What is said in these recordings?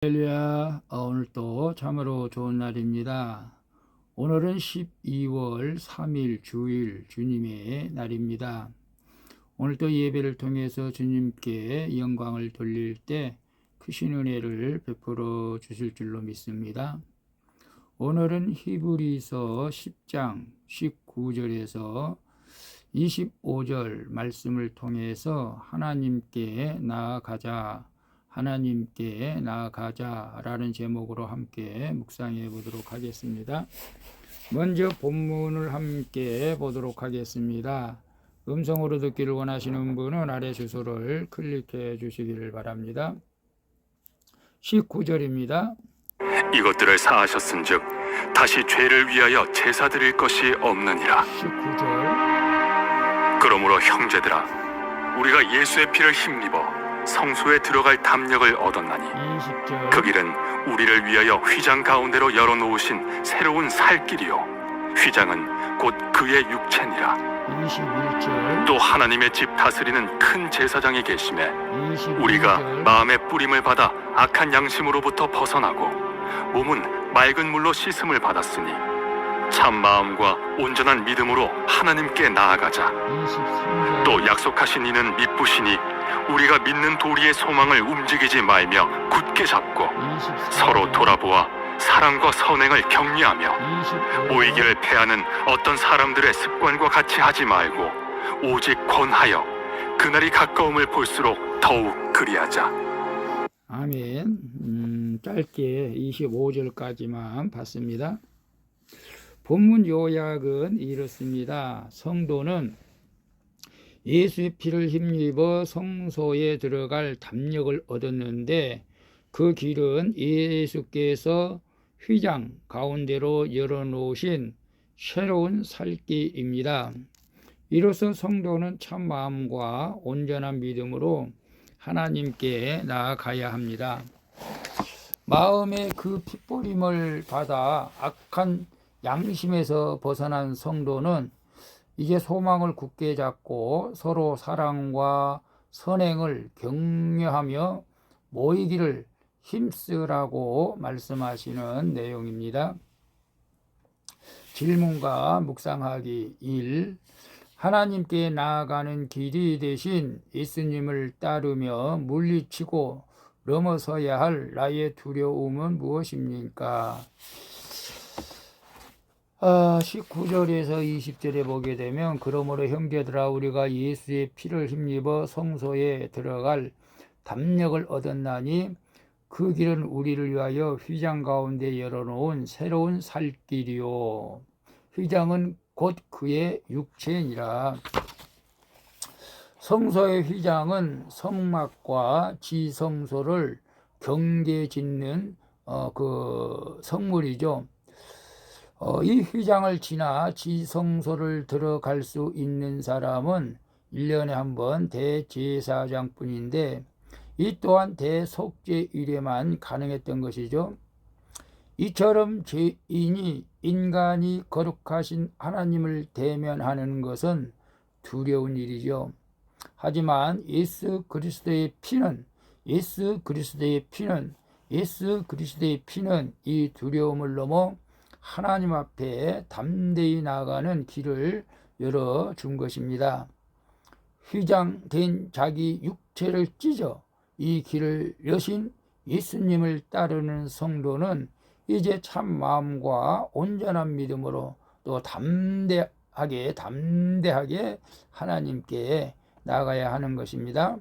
할렐루야. 어, 오늘 또 참으로 좋은 날입니다. 오늘은 12월 3일 주일 주님의 날입니다. 오늘 또 예배를 통해서 주님께 영광을 돌릴 때 크신 은혜를 베풀어 주실 줄로 믿습니다. 오늘은 히브리서 10장 19절에서 25절 말씀을 통해서 하나님께 나아가자 하나님께 나아가자라는 제목으로 함께 묵상해 보도록 하겠습니다. 먼저 본문을 함께 보도록 하겠습니다. 음성으로 듣기를 원하시는 분은 아래 주소를 클릭해 주시기를 바랍니다. 19절입니다. 이것들을 사하셨은즉 다시 죄를 위하여 제사 드릴 것이 없느니라 19절. 그러므로 형제들아 우리가 예수의 피를 힘입어 성소에 들어갈 담력을 얻었나니 20절. 그 길은 우리를 위하여 휘장 가운데로 열어놓으신 새로운 살 길이요 휘장은 곧 그의 육체니라 21절. 또 하나님의 집 다스리는 큰 제사장이 계심에 22절. 우리가 마음의 뿌림을 받아 악한 양심으로부터 벗어나고 몸은 맑은 물로 씻음을 받았으니 참 마음과 온전한 믿음으로 하나님께 나아가자. 23절. 또 약속하신 이는 믿부시니 우리가 믿는 도리의 소망을 움직이지 말며 굳게 잡고 24절. 서로 돌아보아 사랑과 선행을 격려하며 25절. 모이기를 패하는 어떤 사람들의 습관과 같이 하지 말고 오직 권하여 그날이 가까움을 볼수록 더욱 그리하자. 아멘. 음, 짧게 25절까지만 봤습니다. 본문 요약은 이렇습니다. 성도는 예수의 피를 힘입어 성소에 들어갈 담력을 얻었는데 그 길은 예수께서 휘장 가운데로 열어놓으신 새로운 살길입니다. 이로써 성도는 참 마음과 온전한 믿음으로 하나님께 나아가야 합니다. 마음의 그 핏부림을 받아 악한 양심에서 벗어난 성도는 이제 소망을 굳게 잡고 서로 사랑과 선행을 격려하며 모이기를 힘쓰라고 말씀하시는 내용입니다. 질문과 묵상하기 1. 하나님께 나아가는 길이 대신 예수님을 따르며 물리치고 넘어서야 할 나의 두려움은 무엇입니까? 아, 19절에서 20절에 보게 되면 그러므로 형제들아 우리가 예수의 피를 힘입어 성소에 들어갈 담력을 얻었나니 그 길은 우리를 위하여 휘장 가운데 열어놓은 새로운 살 길이요 휘장은 곧 그의 육체니라 성소의 휘장은 성막과 지성소를 경계 짓는 어, 그 성물이죠. 어, 이 휘장을 지나 지성소를 들어갈 수 있는 사람은 1년에 한 번 대제사장뿐인데 이 또한 대속죄 일에만 가능했던 것이죠. 이처럼 죄인이 인간이 거룩하신 하나님을 대면하는 것은 두려운 일이죠. 하지만 예수 그리스도의 피는 예수 그리스도의 피는 예수 그리스도의 피는 이 두려움을 넘어 하나님 앞에 담대히 나아가는 길을 열어 준 것입니다. 휘장된 자기 육체를 찢어 이 길을 여신 예수님을 따르는 성도는 이제 참 마음과 온전한 믿음으로 또 담대하게 담대하게 하나님께 나아가야 하는 것입니다.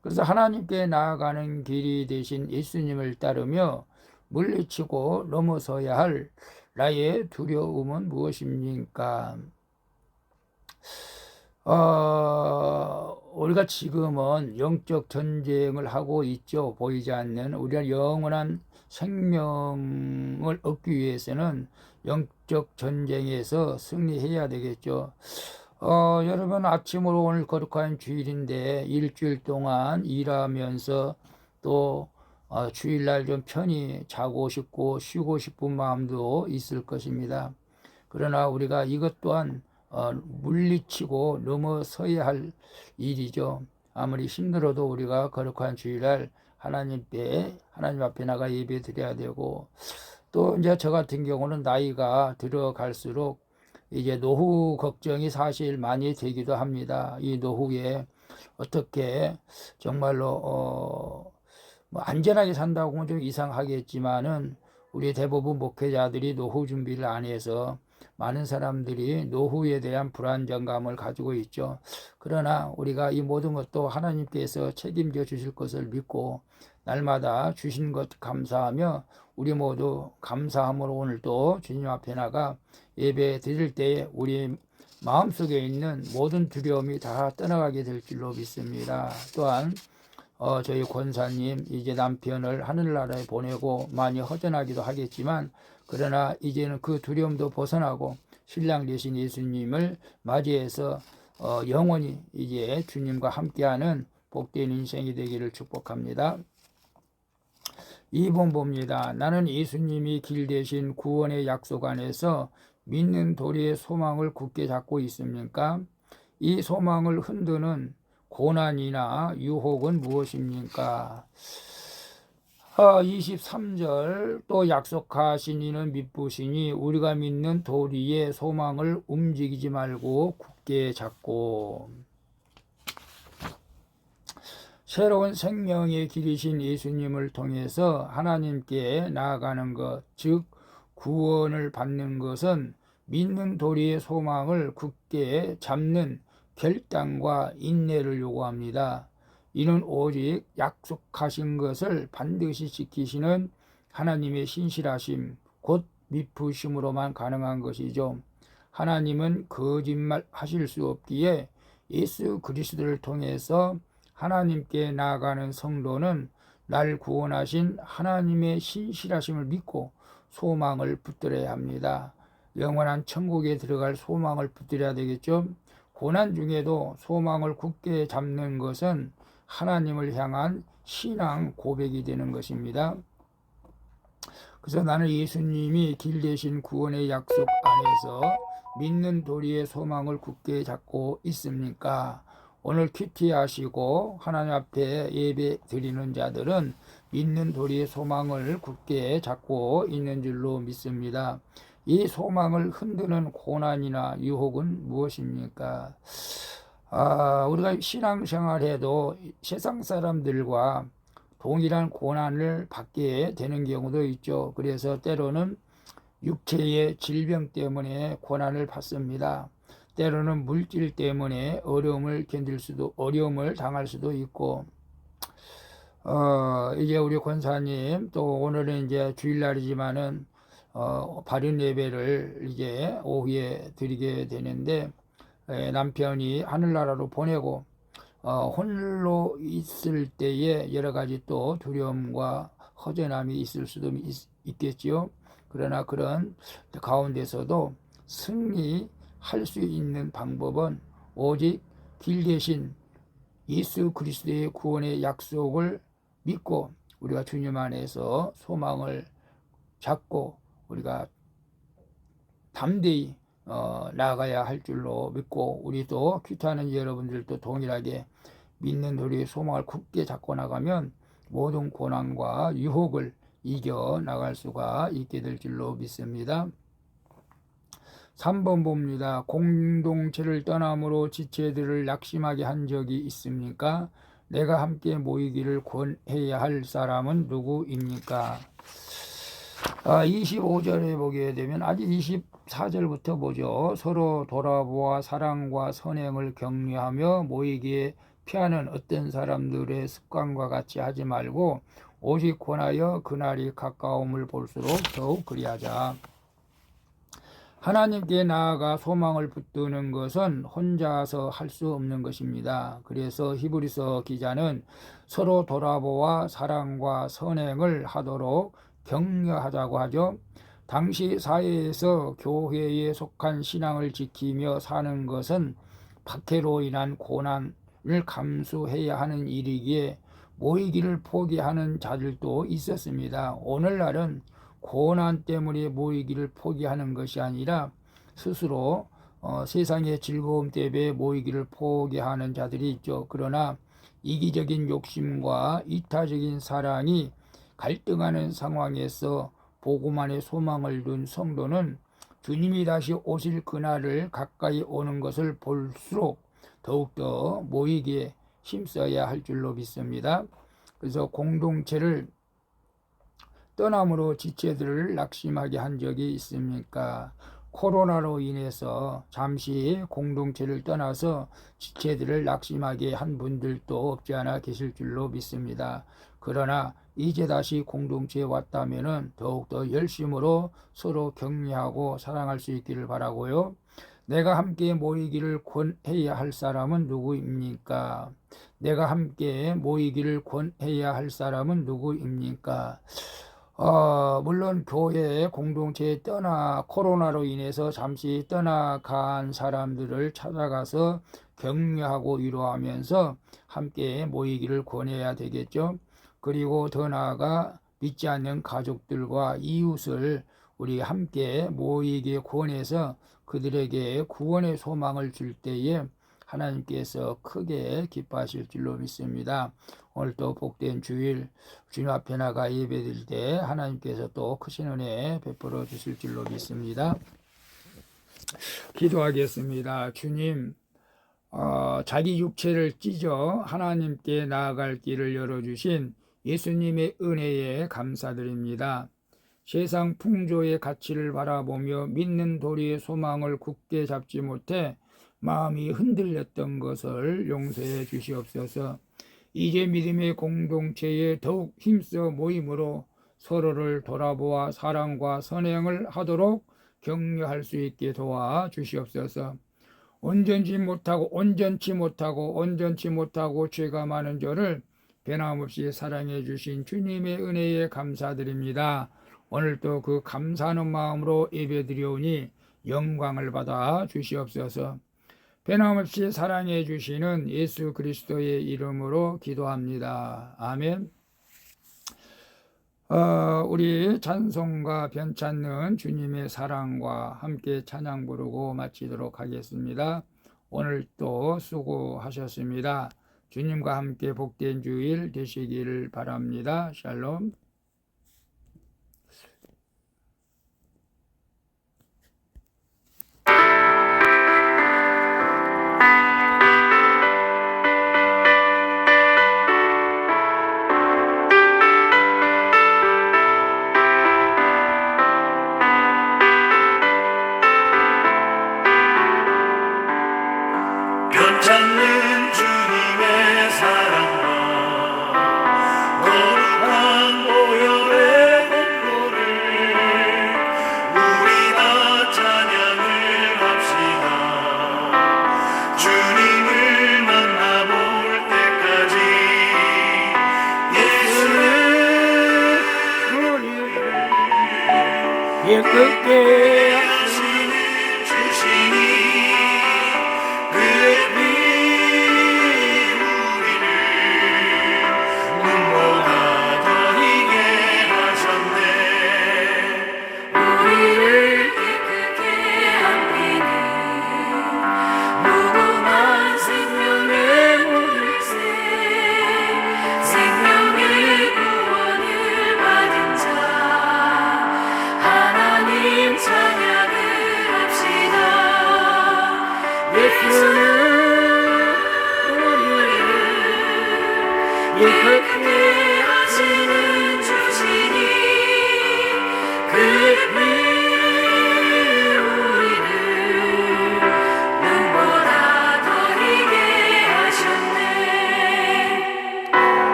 그래서 하나님께 나아가는 길이 되신 예수님을 따르며 물리치고 넘어서야 할 나의 두려움은 무엇입니까? 어, 우리가 지금은 영적 전쟁을 하고 있죠. 보이지 않는 우리가 영원한 생명을 얻기 위해서는 영적 전쟁에서 승리해야 되겠죠. 어, 여러분 아침으로 오늘 거룩한 주일인데 일주일 동안 일하면서 또 어, 주일날 좀 편히 자고 싶고 쉬고 싶은 마음도 있을 것입니다. 그러나 우리가 이것 또한 어, 물리치고 넘어서야 할 일이죠. 아무리 힘들어도 우리가 거룩한 주일날 하나님께 하나님 앞에 나가 예배 드려야 되고 또 이제 저 같은 경우는 나이가 들어갈수록 이제 노후 걱정이 사실 많이 되기도 합니다. 이 노후에 어떻게 정말로 어, 뭐 안전하게 산다고 하면 좀 이상하겠지만은 우리 대부분 목회자들이 노후 준비를 안 해서 많은 사람들이 노후에 대한 불안정감을 가지고 있죠. 그러나 우리가 이 모든 것도 하나님께서 책임져 주실 것을 믿고 날마다 주신 것 감사하며 우리 모두 감사함으로 오늘도 주님 앞에 나가 예배 드릴 때에 우리 마음속에 있는 모든 두려움이 다 떠나가게 될 줄로 믿습니다. 또한 어, 저희 권사님 이제 남편을 하늘나라에 보내고 많이 허전하기도 하겠지만 그러나 이제는 그 두려움도 벗어나고 신랑 되신 예수님을 맞이해서 어, 영원히 이제 주님과 함께하는 복된 인생이 되기를 축복합니다. 2번 봅니다. 나는 예수님이 길 대신 구원의 약속 안에서 믿는 도리의 소망을 굳게 잡고 있습니까? 이 소망을 흔드는 고난이나 유혹은 무엇입니까? 아, 23절 또 약속하신 이는 믿부시니 우리가 믿는 도리의 소망을 움직이지 말고 굳게 잡고 새로운 생명의 길이신 예수님을 통해서 하나님께 나아가는 것, 즉 구원을 받는 것은 믿는 도리의 소망을 굳게 잡는 결단과 인내를 요구합니다. 이는 오직 약속하신 것을 반드시 지키시는 하나님의 신실하심, 곧 미푸심으로만 가능한 것이죠. 하나님은 거짓말 하실 수 없기에 예수 그리스도를 통해서 하나님께 나아가는 성도는 날 구원하신 하나님의 신실하심을 믿고 소망을 붙들어야 합니다. 영원한 천국에 들어갈 소망을 붙들어야 되겠죠. 고난 중에도 소망을 굳게 잡는 것은 하나님을 향한 신앙 고백이 되는 것입니다. 그래서 나는 예수님이 길 대신 구원의 약속 안에서 믿는 도리의 소망을 굳게 잡고 있습니까? 오늘 큐티 하시고 하나님 앞에 예배 드리는 자들은 믿는 도리의 소망을 굳게 잡고 있는 줄로 믿습니다. 이 소망을 흔드는 고난이나 유혹은 무엇입니까? 아, 우리가 신앙생활해도 세상 사람들과 동일한 고난을 받게 되는 경우도 있죠. 그래서 때로는 육체의 질병 때문에 고난을 받습니다. 때로는 물질 때문에 어려움을 견딜 수도 어려움을 당할 수도 있고 어 이제 우리 권사님 또 오늘은 이제 주일날이지만은 어 발인 예배를 이제 오후에 드리게 되는데 에, 남편이 하늘나라로 보내고 어 홀로 있을 때에 여러 가지 또 두려움과 허전함이 있을 수도 있, 있겠지요. 그러나 그런 가운데서도 승리 할 수 있는 방법은 오직 길 대신 예수 그리스도의 구원의 약속을 믿고 우리가 주님 안에서 소망을 잡고 우리가 담대히 어, 나아가야 할 줄로 믿고 우리도 큐타하는 여러분들도 동일하게 믿는 우리의 소망을 굳게 잡고 나가면 모든 고난과 유혹을 이겨 나갈 수가 있게 될 줄로 믿습니다. 3번 봅니다. 공동체를 떠남으로 지체들을 낙심하게 한 적이 있습니까? 내가 함께 모이기를 권해야 할 사람은 누구입니까? 아, 25절에 보게 되면 아직 24절부터 보죠. 서로 돌아보아 사랑과 선행을 격려하며 모이기에 피하는 어떤 사람들의 습관과 같이 하지 말고 오직 권하여 그날이 가까움을 볼수록 더욱 그리하자. 하나님께 나아가 소망을 붙드는 것은 혼자서 할 수 없는 것입니다. 그래서 히브리서 기자는 서로 돌아보아 사랑과 선행을 하도록 격려하자고 하죠. 당시 사회에서 교회에 속한 신앙을 지키며 사는 것은 박해로 인한 고난을 감수해야 하는 일이기에 모이기를 포기하는 자들도 있었습니다. 오늘날은 고난 때문에 모이기를 포기하는 것이 아니라 스스로 어, 세상의 즐거움 때문에 모이기를 포기하는 자들이 있죠. 그러나 이기적인 욕심과 이타적인 사랑이 갈등하는 상황에서 보고만의 소망을 둔 성도는 주님이 다시 오실 그날을 가까이 오는 것을 볼수록 더욱더 모이기에 힘써야 할 줄로 믿습니다. 그래서 공동체를 떠남으로 지체들을 낙심하게 한 적이 있습니까? 코로나로 인해서 잠시 공동체를 떠나서 지체들을 낙심하게 한 분들도 없지 않아 계실 줄로 믿습니다. 그러나 이제 다시 공동체에 왔다면은 더욱더 열심으로 서로 격려하고 사랑할 수 있기를 바라고요. 내가 함께 모이기를 권해야 할 사람은 누구입니까? 내가 함께 모이기를 권해야 할 사람은 누구입니까? 어, 물론 교회 공동체에 떠나 코로나로 인해서 잠시 떠나간 사람들을 찾아가서 격려하고 위로하면서 함께 모이기를 권해야 되겠죠. 그리고 더 나아가 믿지 않는 가족들과 이웃을 우리 함께 모이게 권해서 그들에게 구원의 소망을 줄 때에 하나님께서 크게 기뻐하실 줄로 믿습니다. 오늘 또 복된 주일 주님 앞에 나가 예배드릴 때 하나님께서 또 크신 은혜 베풀어 주실 줄로 믿습니다. 기도하겠습니다. 주님, 어, 자기 육체를 찢어 하나님께 나아갈 길을 열어주신 예수님의 은혜에 감사드립니다. 세상 풍조의 가치를 바라보며 믿는 도리의 소망을 굳게 잡지 못해 마음이 흔들렸던 것을 용서해 주시옵소서. 이제 믿음의 공동체에 더욱 힘써 모임으로 서로를 돌아보아 사랑과 선행을 하도록 격려할 수 있게 도와 주시옵소서. 온전치 못하고 온전치 못하고 온전치 못하고 죄가 많은 저를 변함없이 사랑해 주신 주님의 은혜에 감사드립니다. 오늘도 그 감사하는 마음으로 예배드리오니 영광을 받아 주시옵소서. 변함없이 사랑해 주시는 예수 그리스도의 이름으로 기도합니다. 아멘. 어, 우리 찬송과 변찮는 주님의 사랑과 함께 찬양 부르고 마치도록 하겠습니다. 오늘 또 수고하셨습니다. 주님과 함께 복된 주일 되시기를 바랍니다. 샬롬.